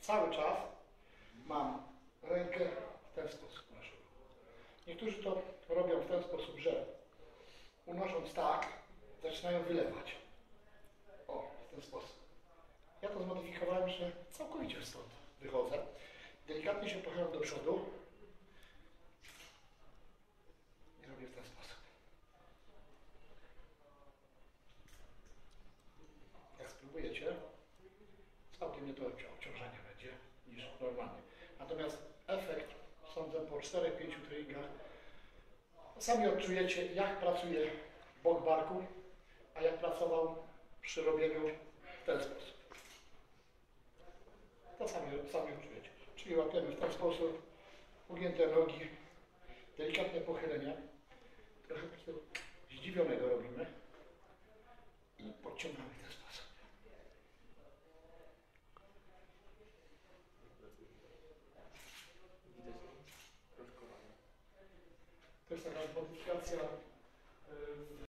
cały czas mam rękę w ten sposób. Niektórzy to robią w ten sposób, że unosząc tak, zaczynają wylewać. O, w ten sposób. Ja to zmodyfikowałem, że całkowicie stąd wychodzę. Delikatnie się pochylam do przodu i robię w ten sposób. Jak spróbujecie, całkiem nie to obcią- obciążenie będzie niż normalnie. Natomiast efekt, sądzę, po 4-5 treningach sami odczujecie, jak pracuje bok barku, a jak pracował przy robieniu w ten sposób. To sami, sami odczujecie. Czyli łapiemy w ten sposób, ugięte nogi, delikatne pochylenia, trochę takiego zdziwionego robimy i podciągamy w ten sposób. Widać proszkowanie. To jest taka modyfikacja y,